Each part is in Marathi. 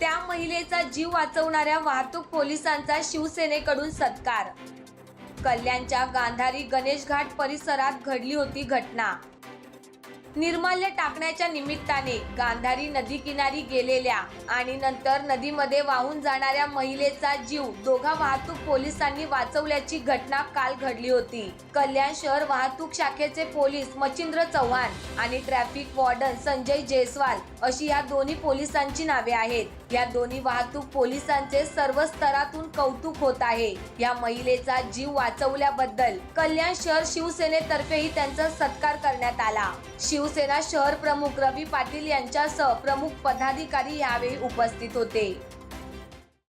त्या महिलेचा जीव वाचवणाऱ्या वाहतूक पोलिसांचा शिवसेनेकडून सत्कार. कल्याणच्या गांधारी गणेश घाट परिसरात घडली होती घटना. निर्माल्य टाकण्याच्या निमित्ताने गांधारी नदी किनारी गेलेल्या आणि नंतर नदीमध्ये वाहून जाणाऱ्या महिलेचा जीव दोघा वाहतूक पोलिसांनी वाचवल्याची घटना काल घडली होती. कल्याण शहर वाहतूक शाखेचे पोलीस मचिंद्र चव्हाण आणि ट्रॅफिक वॉर्डन संजय जयस्वाल अशी या दोन्ही पोलिसांची नावे आहेत. या दोन्ही वाहतूक पोलिसांचे सर्व स्तरातून कौतुक होत आहे. या महिलेचा जीव वाचवल्याबद्दल कल्याण शहर शिवसेनेतर्फेही त्यांचा सत्कार करण्यात आला. शिवसेना शहर प्रमुख रवी पाटील यांच्यासह प्रमुख पदाधिकारी यावेळी उपस्थित होते.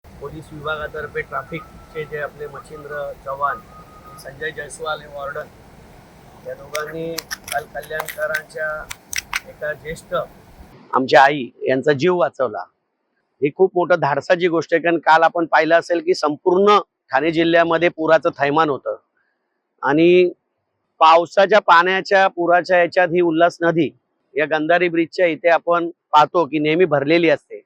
पोलीस विभागातर्फे ट्रॅफिकचे जे आपले मच्छिंद्र चव्हाण संजय जयस्वाल हे वॉर्डन या दोघांनी काल कल्याणकरांच्या एका ज्येष्ठ आमच्या आई यांचा जीव वाचवला. ही खूप मोठं धाडसाची गोष्ट आहे. कारण काल आपण पाहिलं असेल की संपूर्ण ठाणे जिल्ह्यामध्ये पुराचं थैमान होतं. आणि पावसाच्या पाण्याच्या पुराच्या याच्यात ही उल्हास नदी या गंधारी ब्रिजच्या इथे आपण पाहतो की नेहमी भरलेली असते.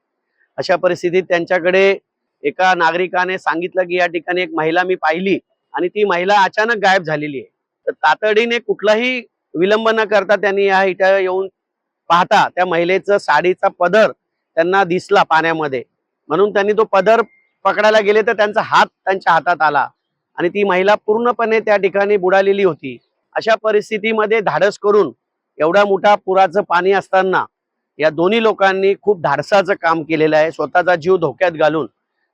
अशा परिस्थितीत त्यांच्याकडे एका नागरिकाने सांगितलं की या ठिकाणी एक महिला मी पाहिली आणि ती महिला अचानक गायब झालेली आहे. तर तातडीने कुठलाही विलंब न करता त्यांनी या इथं येऊन पाहता त्या महिलेचं साडीचा पदर त्यांना दिसला पाण्यामध्ये. म्हणून त्यांनी तो पदर पकडायला गेले तर त्यांचा हात त्यांच्या हातात आला. आणि ती महिला पूर्णपणे त्या ठिकाणी बुडालेली होती. अशा परिस्थितीमध्ये धाडस करून एवढा मोठा पुराचं पाणी असताना या दोन्ही लोकांनी खूप धाडसाचं काम केलेलं आहे. स्वतःचा जीव धोक्यात घालून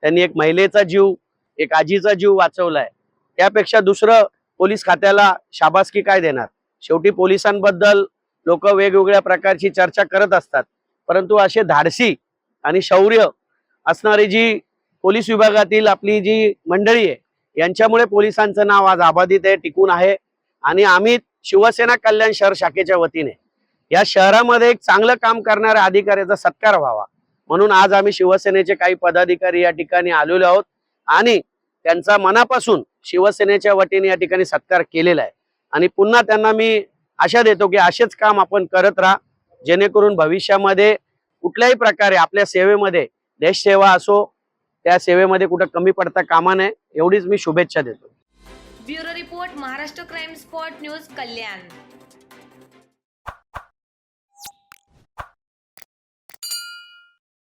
त्यांनी एक महिलेचा जीव एक आजीचा जीव वाचवलाय. त्यापेक्षा दुसरं पोलीस खात्याला शाबासकी काय देणार? शेवटी पोलिसांबद्दल लोक वेगवेगळ्या प्रकारची चर्चा करत असतात. परंतु असे धाडसी आणि शौर्य असणारी जी पोलीस विभागातील आपली जी मंडळी आहे यांच्यामुळे पोलिसांचं नाव आज आबाधित आहे टिकून आहे. आणि आम्ही शिवसेना कल्याण शहर शाखेच्या वतीने या शहरामध्ये एक चांगलं काम करणाऱ्या अधिकाऱ्याचा सत्कार व्हावा. म्हणून आज आम्ही शिवसेनेचे काही पदाधिकारी या ठिकाणी आलेलो आहोत आणि त्यांचा मनापासून शिवसेनेच्या वतीने या ठिकाणी सत्कार केलेला आहे. आणि पुन्हा त्यांना मी आशा देतो की असेच काम आपण करत राहा. जेणेकरून भविष्यामध्ये कुठल्याही प्रकारे आपल्या सेवेमध्ये देशसेवा असो त्या सेवेमध्ये कुठं कमी पडता कामा नये एवढीच मी शुभेच्छा देतो. Bureau report Maharashtra crime spot news Kalyan.